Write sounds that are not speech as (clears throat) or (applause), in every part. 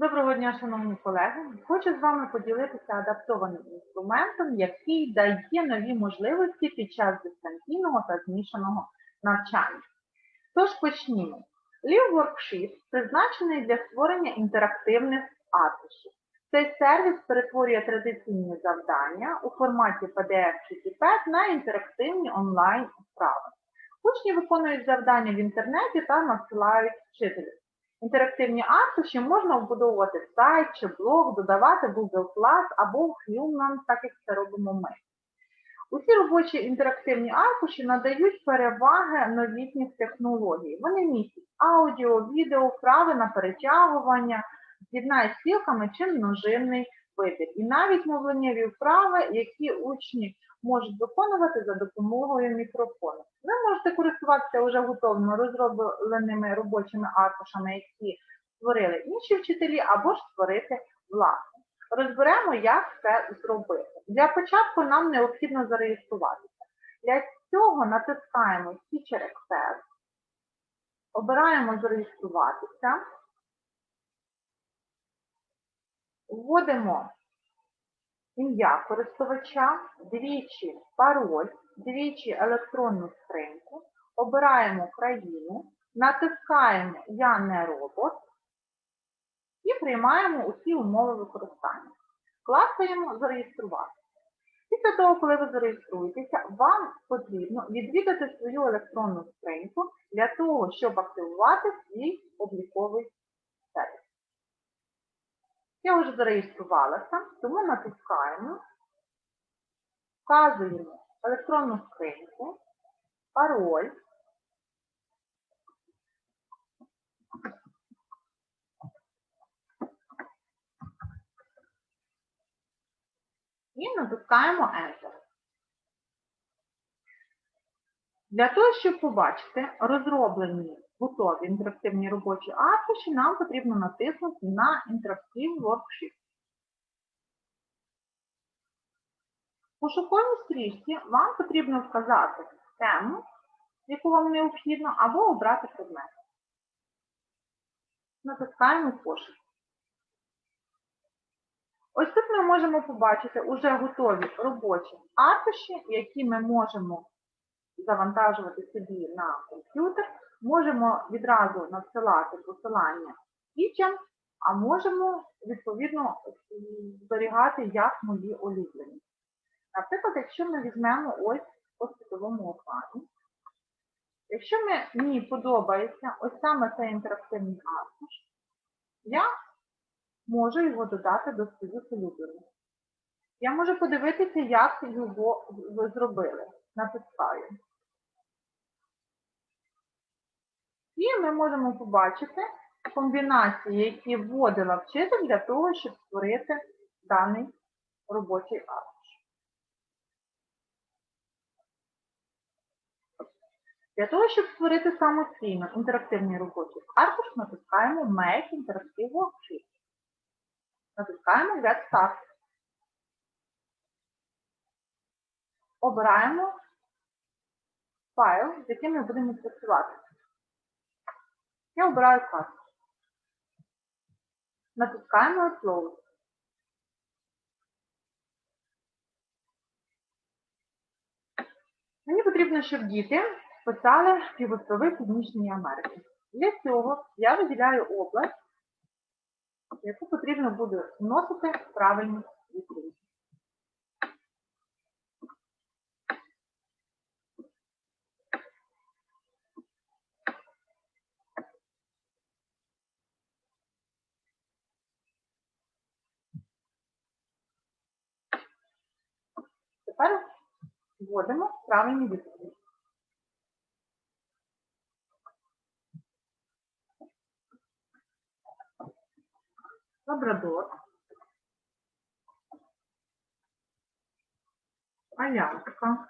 Доброго дня, шановні колеги. Хочу з вами поділитися адаптованим інструментом, який дає нові можливості під час дистанційного та змішаного навчання. Тож почнімо. Live Worksheet призначений для створення інтерактивних аркушів. Цей сервіс перетворює традиційні завдання у форматі PDF чи TPET на інтерактивні онлайн вправи. Учні виконують завдання в інтернеті та надсилають вчителю. Інтерактивні аркуші можна вбудовувати в сайт чи блог, додавати Google Class або в Human, так як це робимо ми. Усі робочі інтерактивні аркуші надають переваги новітніх технологій. Вони містять аудіо, відео, вправи на перетягування, з'єднай стрілками чи множинний вибір. І навіть мовленнєві вправи, які учні можуть виконувати за допомогою мікрофону. Ви можете користуватися вже готовими розробленими робочими аркушами, які створили інші вчителі, або ж створити власне. Розберемо, як це зробити. Для початку нам необхідно зареєструватися. Для цього натискаємо Teacher Access, обираємо зареєструватися, вводимо ім'я користувача, двічі пароль, двічі електронну скриньку, обираємо країну, натискаємо Я не робот і приймаємо усі умови використання. Клацаємо Зареєструвати. Після того, коли ви зареєструєтеся, вам потрібно відвідати свою електронну скриньку для того, щоб активувати свій обліковий. Я вже зареєструвалася, тому натискаємо, вказуємо електронну скриньку, пароль. І натискаємо Enter. Для того, щоб побачити розроблені готові інтерактивні робочі аркуші, нам потрібно натиснути на Interactive Worksheet. В пошуковій стрічці вам потрібно вказати тему, яку вам необхідно, або обрати предмет. Натискаємо пошук. Ось тут ми можемо побачити уже готові робочі аркуші, які ми можемо завантажувати собі на комп'ютер. Можемо відразу надсилати посилання дітям, а можемо, відповідно, зберігати як мої улюблені. Наприклад, якщо ми візьмемо ось по світовому океані, якщо мені подобається ось саме цей інтерактивний аркуш, я можу його додати до своїх улюблених. Я можу подивитися, як його зробили. Натискаю. І ми можемо побачити комбінації, які вводила вчитель для того, щоб створити даний робочий аркуш. Для того, щоб створити самостійно інтерактивний робочий аркуш, натискаємо Make Interactive Worksheet. Натискаємо Get Start. Обираємо файл, з яким ми будемо працювати. Я обираю карту. Натискаємо Upload. Мені потрібно, щоб діти писали півострови Північної Америки. Для цього я виділяю область, яку потрібно буде вносити правильні відповіді. Тепер вводимо правильні відповіді. Лабрадор. Аляска.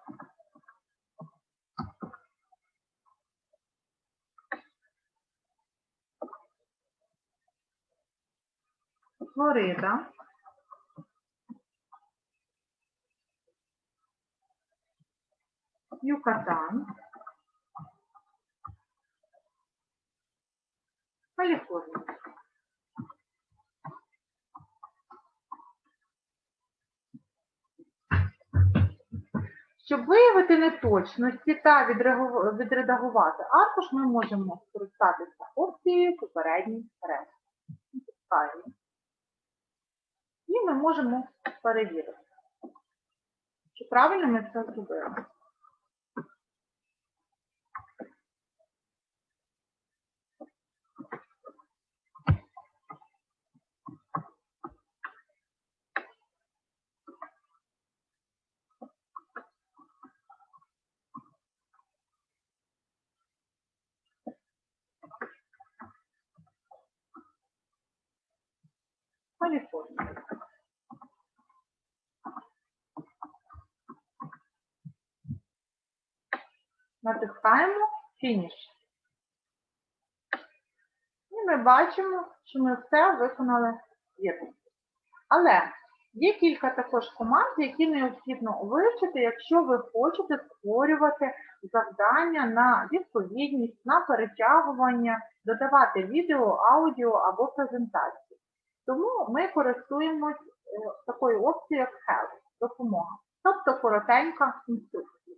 Флорида. Юкатан, Калифорния. Щоб виявити неточності та відредагувати аркуш, ми можемо скористатися опцією попередній речі. І ми можемо перевірити, чи правильно ми це зробили. Каліфорнія. Натискаємо фініш. І ми бачимо, що ми все виконали вірно. Але є кілька також команд, які необхідно вивчити, якщо ви хочете створювати завдання на відповідність, на перетягування, додавати відео, аудіо або презентації. Тому ми користуємось е, такою опцією, як Help, допомога, тобто коротенька інструкція.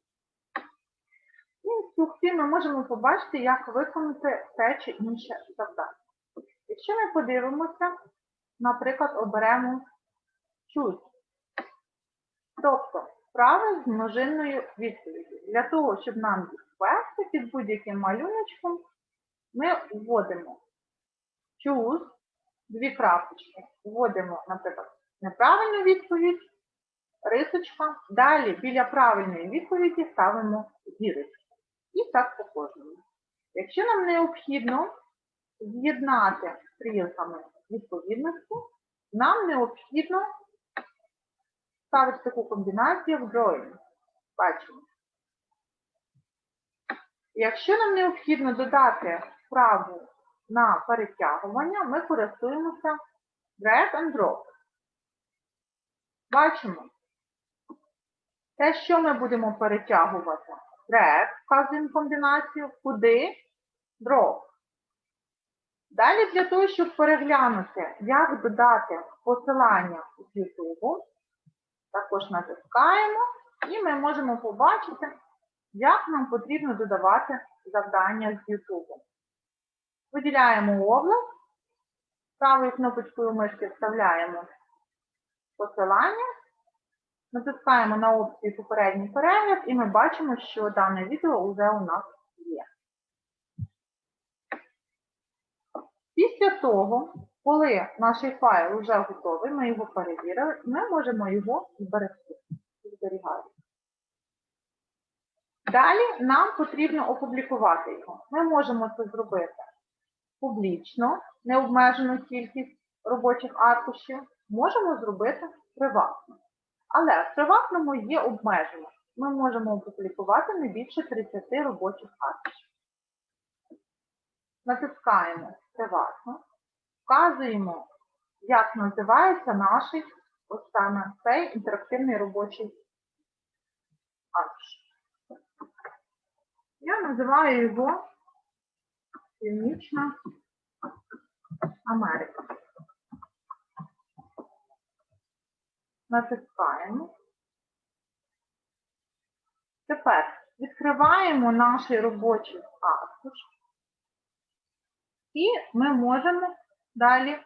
В інструкції ми можемо побачити, як виконати те чи інше завдання. Якщо ми подивимося, наприклад, оберемо choose, тобто вправи з множинною відповіддю. Для того, щоб нам їх ввести під будь-яким малюночком, ми вводимо choose, дві крапочки, вводимо, наприклад, неправильну відповідь, рисочка, далі біля правильної відповіді ставимо зірочку. І так по кожному. Якщо нам необхідно з'єднати стрілками відповідності, нам необхідно ставити таку комбінацію в drawing. Бачимо. Якщо нам необхідно додати вправу на перетягування, ми користуємося drag and drop. Бачимо. Те, що ми будемо перетягувати. Drag, вказуємо комбінацію, куди drop. Далі для того, щоб переглянути, як додати посилання з YouTube, також натискаємо і ми можемо побачити, як нам потрібно додавати завдання з YouTube. Виділяємо область, правою кнопочкою мишки вставляємо посилання, натискаємо на опцію попередній перегляд і ми бачимо, що дане відео вже у нас є. Після того, коли наш файл вже готовий, ми його перевірили, ми можемо його зберегти. Зберігаємо. Далі нам потрібно опублікувати його. Ми можемо це зробити публічно, необмежену кількість робочих аркушів, можемо зробити приватно. Але в приватному є обмеження. Ми можемо опублікувати не більше 30 робочих аркушів. Натискаємо приватно, вказуємо, як називається наш ось саме цей інтерактивний робочий аркуш. Я називаю його Північна Америка. Натискаємо. Тепер відкриваємо наш робочий аркуш. І ми можемо далі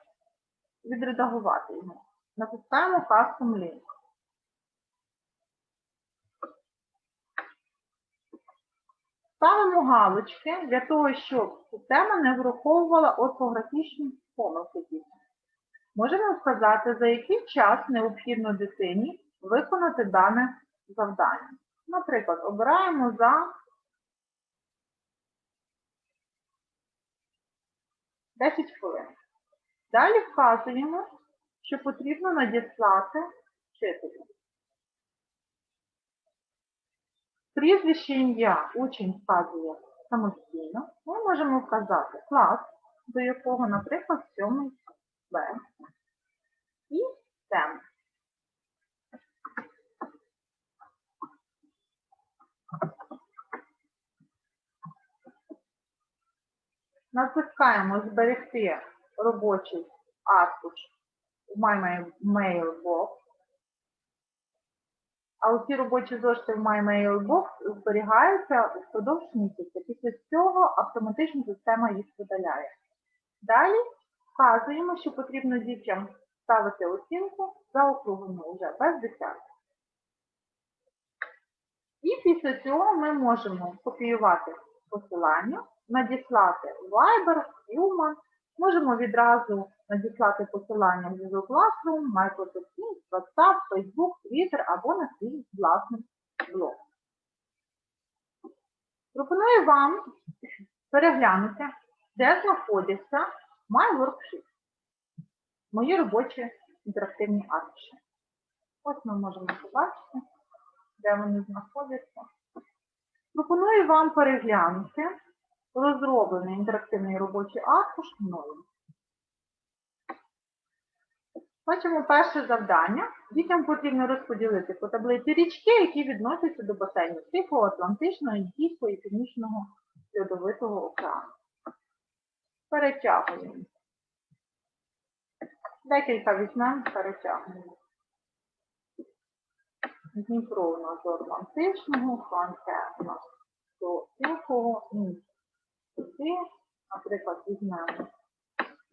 відредагувати його. Натискаємо Custom Link. Ставимо галочки для того, щоб система не враховувала орфографічні помилки дітей. Можемо вказати, за який час необхідно дитині виконати дане завдання. Наприклад, обираємо за 10 хвилин. Далі вказуємо, що потрібно надіслати вчителю. Прізвище ім'я учень вказує самостійно. Ми можемо вказати клас, до якого, наприклад, 7 Б. І тему. Натискаємо зберегти робочий аркуш у My Mailbox. А усі робочі зошити в MyMailBox зберігаються впродовж місяця. Після цього автоматично система їх видаляє. Далі вказуємо, що потрібно дітям ставити оцінку заокруглено вже без десяток. І після цього ми можемо копіювати посилання, надіслати Viber, Human, можемо відразу надіслати посилання в Google Classroom, Microsoft Teams, WhatsApp, Facebook, Twitter або на свій власний блог. Пропоную вам переглянути, де знаходяться My Worksheet, мої робочі інтерактивні аркуші. Ось ми можемо побачити, де вони знаходяться. Пропоную вам переглянути розроблений інтерактивний робочий аркуш мною. Бачимо перше завдання. Дітям потрібно розподілити по таблиці річки, які відносяться до басейнів Тихого, Атлантичного, Індійського і Північного Льодовитого океану. Перетягуємо. Декілька візьмемо, перетягуємо. Дніпро у нас до Атлантичного, Франке у нас до Тихого, Індійського сюди, наприклад, візьмемо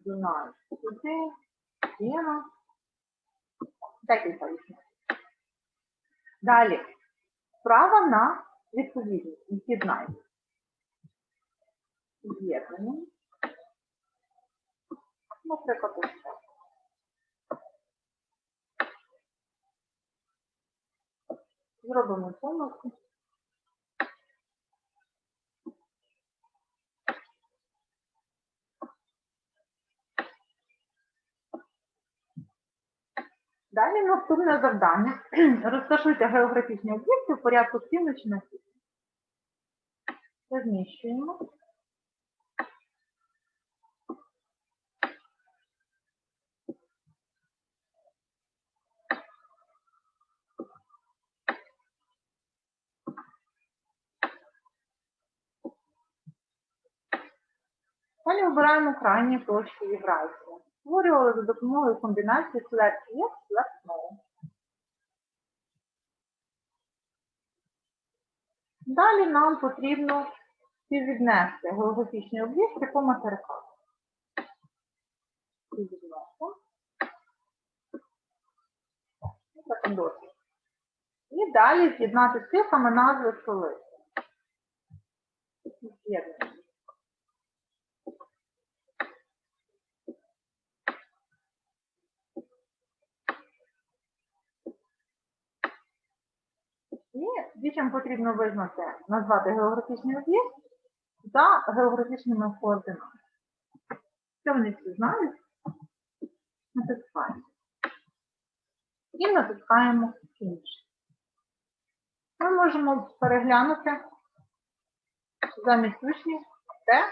Дунай сюди, Сіна, декілька візьмемо. Далі, справа на відповідність, з'єднайте. З'єднання. Наприклад, ось так. Зробимо помилку. Далі наступне завдання. (clears throat) Розташуйте географічні об'єкти в порядку з півночі на південь. Розміщуємо. Далі обираємо крайні точки Євразії. Створювали за допомогою комбінації Select Yes, Select No. Далі нам потрібно співвіднести географічний об'єкт по материках. Співвідносимо. І. І далі з'єднати з цифрами назви столиці. І дітям потрібно визнати, назвати географічний об'єкт за географічними координатами. Це вони всі знають. Натискаємо. І натискаємо Finish. Ми можемо переглянути замість учнів те,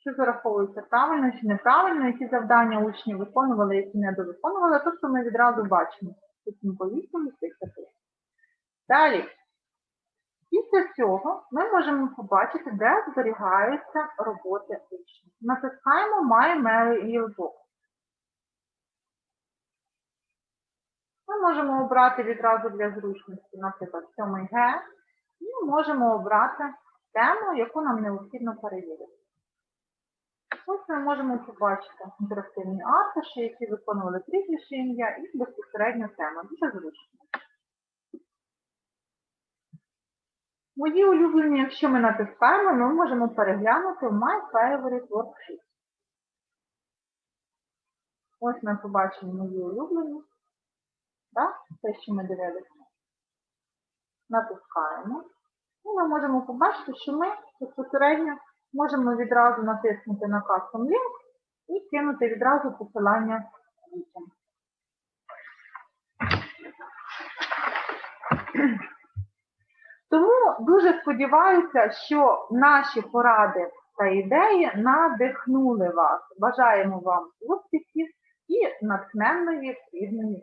що зараховується правильно чи неправильно, які завдання учні виконували, які не довиконували. Тобто ми відразу бачимо тут цих таких. Далі. Після цього ми можемо побачити, де зберігаються роботи учнів. Натискаємо My Mailbox. Ми можемо обрати відразу для зручності, наприклад, 7 Г, і можемо обрати тему, яку нам необхідно перевірити. Ось ми можемо побачити інтерактивні аркуші, які виконували прізвище ім'я і безпосередньо тема. Дуже зручно. Мої улюблені, якщо ми натискаємо, ми можемо переглянути My Favorite Worksheet. Ось ми побачимо мої улюблені. Так? Те, що ми дивилися. Натискаємо. І ми можемо побачити, що ми безпосередньо можемо відразу натиснути на Custom Link і кинути відразу посилання дітям. Тому дуже сподіваюся, що наші поради та ідеї надихнули вас. Бажаємо вам успіхів і натхненної плідної